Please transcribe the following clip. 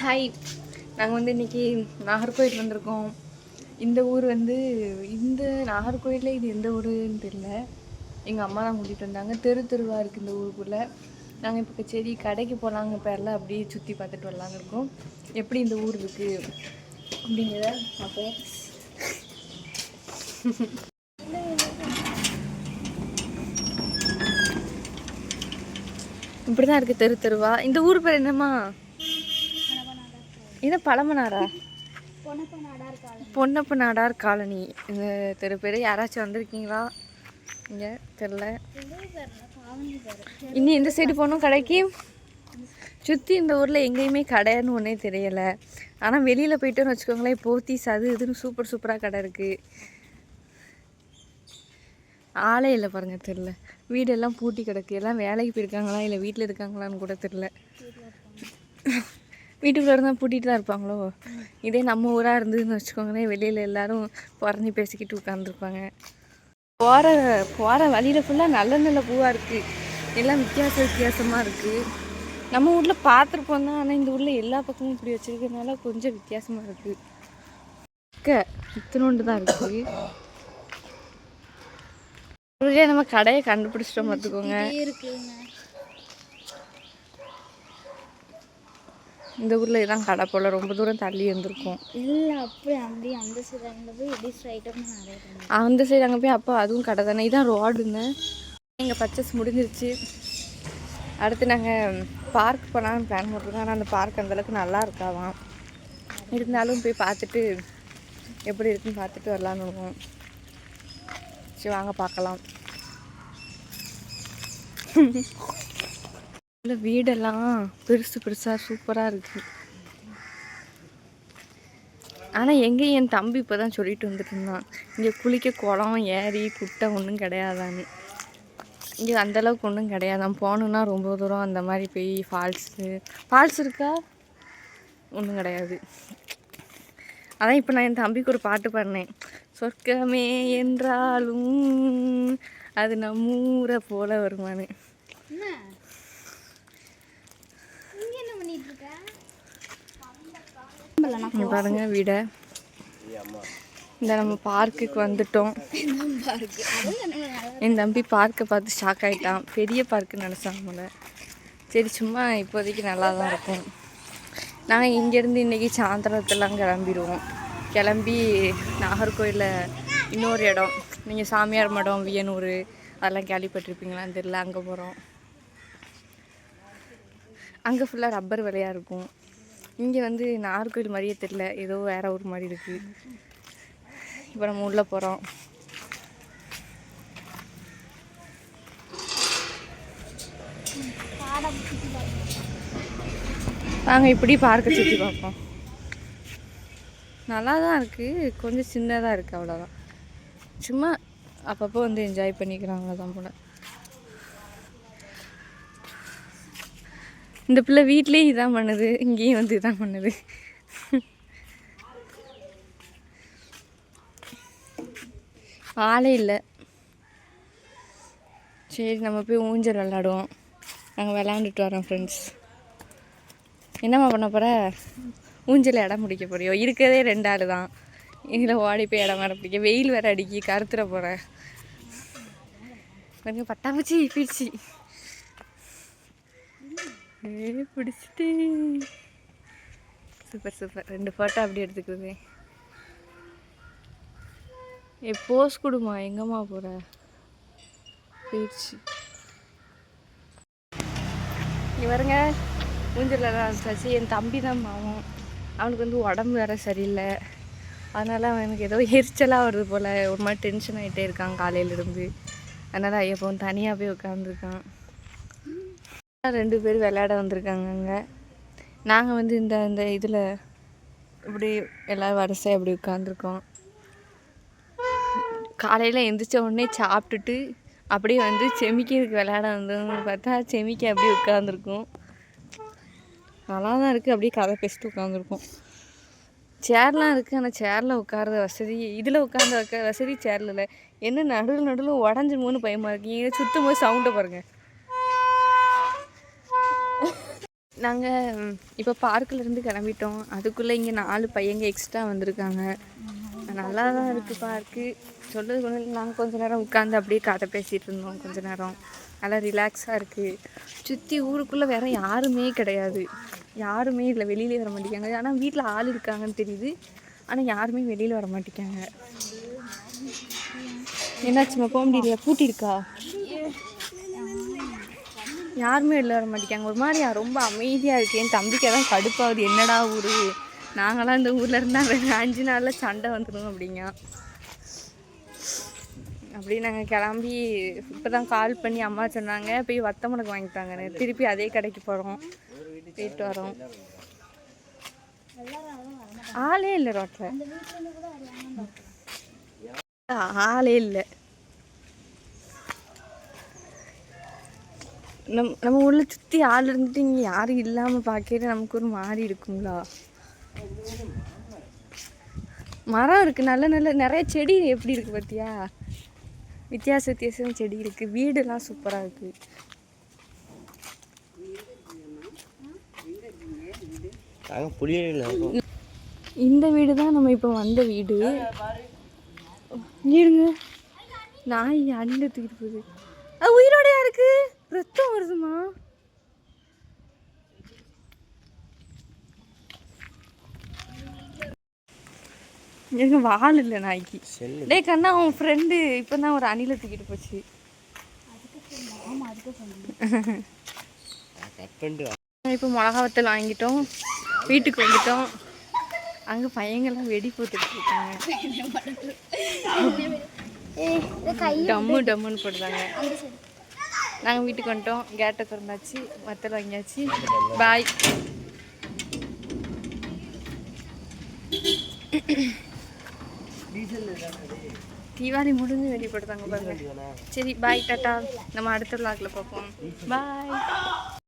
Hi நாங்கள் வந்து இன்னைக்கு நாகர்கோயில் வந்திருக்கோம். இந்த ஊர் வந்து இந்த நாகர்கோயிலில் இது எந்த ஊருன்னு தெரியல. எங்கள் அம்மா தான் கூட்டிகிட்டு வந்தாங்க. தெரு தெருவாக இருக்குது இந்த ஊருக்குள்ளே. நாங்கள் இப்போ சரி கடைக்கு போகலாங்க பேரில் அப்படியே சுற்றி பார்த்துட்டு வரலான்னு இருக்கோம். எப்படி இந்த ஊர் இருக்குது அப்படிங்கிறத பார்ப்போம். இப்படி தான் இருக்குது தெரு தெருவா. இந்த ஊர் பேர் என்னம்மா? இது பழமனாரா பொன்னப்ப நாடார் காலனி. இந்த தெரு பேர். யாராச்சும் வந்திருக்கீங்களா? இங்கே தெரில. இனி இந்த சைடு போகணும் கடைக்கு. சுற்றி இந்த ஊரில் எங்கேயுமே கடைன்னு ஒன்றே தெரியலை. ஆனால் வெளியில் போயிட்டோன்னு வச்சுக்கோங்களேன் போத்தீஸ் அது இதுன்னு சூப்பர் சூப்பராக கடை இருக்குது ஆளே இல்லை பாருங்க தெரில. வீடெல்லாம் பூட்டி கிடக்கு. எல்லாம் வேலைக்கு போயிருக்காங்களா? இல்லை வீட்டில் இருக்காங்களான்னு கூட தெரில வீட்டுக்குள்ளே இருந்தால் பூட்டிகிட்டு தான் இருப்பாங்களோ? இதே நம்ம ஊராக இருந்ததுன்னு வச்சுக்கோங்களேன் வெளியில் எல்லோரும் புறஞ்சி பேசிக்கிட்டு உட்காந்துருப்பாங்க போகிற போகிற வழியில் ஃபுல்லாக நல்ல நல்ல பூவாக இருக்குது எல்லாம் வித்தியாச வித்தியாசமாக இருக்குது நம்ம ஊரில் பார்த்துருப்போம் தான் ஆனால் இந்த ஊரில் எல்லா பக்கமும் இப்படி வச்சுருக்கறதுனால கொஞ்சம் வித்தியாசமாக இருக்குது இத்தனோண்டு தான் இருக்குது நம்ம கடையை கண்டுபிடிச்சிட்டோம் பார்த்துக்கோங்க இந்த ஊரில் இதான் கடை போல் ரொம்ப தூரம் தள்ளி வந்திருக்கோம் இல்லை அப்படி அப்படி அந்த சைடு அங்கே போய் இப்படி ஸ்ட்ரைட்டாக நிறைய அந்த சைடு அங்கே போய் அப்போ அதுவும் கடை தானே? இதான் ரோடுங்க எங்கள் பர்ச்சேஸ் முடிஞ்சிருச்சு. அடுத்து நாங்கள் பார்க் போகலான்னு பிளான் போட்டிருக்கோம். ஆனால் அந்த பார்க் அந்தளவுக்கு நல்லா இருக்காவாம் இருந்தாலும் போய் பார்த்துட்டு எப்படி இருக்குன்னு பார்த்துட்டு வரலான்னு இருக்கோம். சரி வாங்க பார்க்கலாம். இல்லை வீடெல்லாம் பெருசு பெருசாக சூப்பராக இருக்குது ஆனால் எங்கே என் தம்பி இப்போ தான் சொல்லிட்டு வந்துட்டு இருந்தான் இங்கே குளிக்க குளம் ஏரி குட்டை ஒன்றும் கிடையாதான்னு. இங்கே அந்தளவுக்கு ஒன்றும் கிடையாதான் போகணுன்னா ரொம்ப தூரம் அந்த மாதிரி போய் ஃபால்ஸு ஃபால்ஸ் இருக்கா? ஒன்றும் கிடையாது. அதான் இப்போ நான் என் தம்பிக்கு ஒரு பாட்டு பாடினேன். சொர்க்கமே என்றாலும் அது நம்மூரை போல வருமானு என்ன இங்கே என்ன பண்ணிட்டு இருக்க இங்கே பாருங்க வீடை. இந்த நம்ம பார்க்குக்கு வந்துட்டோம். என் தம்பி பார்க்கை பார்த்து ஷாக் ஆகிட்டான் பெரிய பார்க்கு நினச்சாங்க சரி சும்மா இப்போதைக்கு நல்லா தான் இருக்கும். நாங்கள் இங்கேருந்து இன்றைக்கி சாயந்தரத்துலாம் கிளம்பிடுவோம். கிளம்பி நாகர்கோயிலில் இன்னொரு இடம். நீங்கள் சாமியார் மடம் வியனூர் அதெல்லாம் கேள்விப்பட்டிருப்பீங்களான்னு தெரியல அங்கே போகிறோம் அங்கே ஃபுல்லாக ரப்பர் விலையாக இருக்கும். இங்கே வந்து நார்கோயில் மாதிரியே தெரில ஏதோ வேறு ஊர் மாதிரி இருக்குது இப்போ நம்ம உள்ளே போகிறோம் நாங்கள் இப்படி பார்க்க சுற்றி பார்ப்போம். நல்லா தான் இருக்குது கொஞ்சம் சின்னதாக இருக்குது அவ்வளோதான் சும்மா அப்பப்போ வந்து என்ஜாய் பண்ணிக்கிறாங்க தான் போல். இந்த பிள்ளை வீட்லேயும் இதான் பண்ணுது இங்கேயும் வந்து இதான் பண்ணுது. ஆளே இல்லை. சரி நம்ம போய் ஊஞ்சல் விளாடுவோம். நாங்கள் விளாண்டுட்டு வரோம் ஃப்ரெண்ட்ஸ் என்னம்மா பண்ண போகிற ஊஞ்சல் இடம் பிடிக்க போறியோ? இருக்கிறதே ரெண்டு ஆள் தான். இதில் ஓடி போய் இடம் வேற பிடிக்க. வெயில் வேற அடிக்கி கருத்துற போகிறேன் கொஞ்சம் பட்டாம்பூச்சி பிடிச்சி ஏ பிடிச்சிட்டு. சூப்பர் சூப்பர் ரெண்டு ஃபோட்டோ அப்படி எடுத்துக்குது ஏ போஸ் கொடுமா. எங்கம்மா போகிற போயிடுச்சு. வருங்க பாருங்க. தான் ஆரம்பிச்சாச்சு என் தம்பி தான் மாவும் அவனுக்கு வந்து உடம்பு வேறு சரியில்லை. அதனால் அவனுக்கு ஏதோ எரிச்சலாக வருது போல். ஒரு மாதிரி டென்ஷன் ஆகிட்டே இருக்கான் காலையிலேருந்து அதனால் ஐயப்பன் தனியாக போய் உட்காந்துருக்கான் ரெண்டு பேர் விளையாட வந்திருக்காங்க அங்கே நாங்கள் வந்து இந்த இந்த இதில் இப்படி எல்லோரும் வரிசையாக அப்படி உட்காந்துருக்கோம் காலையில் எந்திரிச்ச உடனே சாப்பிட்டுட்டு அப்படியே வந்து செமிக்கிறதுக்கு விளையாட வந்தோம்னு பார்த்தா செமிக்க அப்படியே உட்காந்துருக்கும் நல்லா தான் இருக்குது அப்படியே கதை பேசிட்டு உட்காந்துருக்கோம் சேர்லாம் இருக்குது ஆனால் சேரில் உட்கார்ற வசதி இதில் உட்காந்து வைக்க வசதி சேரில் இல்லை. என்ன நடுவில் நடுவில் உடஞ்சிருமோன்னு பயமாக இருக்கீங்க சுற்றும் போது சவுண்டை பாருங்கள் நாங்கள் இப்போ பார்க்கிலேருந்து கிளம்பிட்டோம். அதுக்குள்ளே இங்கே நாலு பையங்க எக்ஸ்ட்ரா வந்திருக்காங்க. நல்லா தான் இருக்குது பார்க்கு சொல்லுறது கொண்டு நாங்கள் கொஞ்ச நேரம் உட்காந்து அப்படியே கதை பேசிகிட்டு இருந்தோம் கொஞ்ச நேரம். நல்லா ரிலாக்ஸாக இருக்குது சுற்றி ஊருக்குள்ளே வேறு யாருமே கிடையாது. யாருமே இல்லை. வெளியிலே வர மாட்டேங்காங்க. ஆனால் வீட்டில் ஆள் இருக்காங்கன்னு தெரியுது. ஆனால் யாருமே வெளியில் வர மாட்டேங்காங்க. என்னாச்சுமா போக முடியல பூட்டி இருக்கா? யாருமே வெளில வர மாட்டேங்காங்க ஒரு மாதிரி ரொம்ப அமைதியாக இருக்கு என் தம்பிக்கு தான் கடுப்பாகுது என்னடா ஊர்? நாங்களாம் இந்த ஊரில் இருந்தால் அஞ்சு நாளில் சண்டை வந்துடும் அப்படிங்க. அப்படியே நாங்கள் கிளம்பி இப்போ தான் கால் பண்ணி அம்மா சொன்னாங்க. போய் வத்த முடக்கு வாங்கிட்டாங்க. திருப்பி அதே கடைக்கு போகிறோம் போயிட்டு வரோம். ஆளே இல்லை ரோட்டில் ஆளே இல்லை. நம் நம்ம ஊரில் சுற்றி ஆள் இருந்துட்டு இங்கே யாரும் இல்லாமல் பார்க்கையில நமக்கு ஒரு மாதிரி இருக்குங்களா மரம் இருக்குது நல்ல நல்ல நிறைய செடி எப்படி இருக்குது பார்த்தியா வித்தியாச வித்தியாசம் செடி இருக்குது வீடெல்லாம் சூப்பராக இருக்குது இந்த வீடு தான் நம்ம இப்போ வந்த வீடு. இருங்க. நாய் அண்ணில் தூக்கிட்டு போகுது. அது உயிரோடையா இருக்கு? ரத்தம் வருதுமா எனக்கு வால் இல்லை நாய்க்கு. டேய் கண்ணா உன் ஃப்ரெண்டு இப்போ தான் ஒரு அணிலை தூக்கிட்டு போச்சு. இப்போ மிளகா வத்தல் வாங்கிட்டோம். வீட்டுக்கு வந்துட்டோம். அங்கே பையங்கள்லாம் வெடி போட்டுட்டு இருக்காங்க. டம்மு டம்முன்னு போடுறாங்க. நாங்கள் வீட்டுக்கு வந்துட்டோம். கேட்டை திறந்தாச்சு. வத்தல் வாங்கியாச்சு. பாய் தீபாவளி முடிஞ்சு வெளியே போடுறாங்க பாருங்க. சரி பாய் டாட்டா. நம்ம அடுத்த விளாக்ல பார்ப்போம். பாய்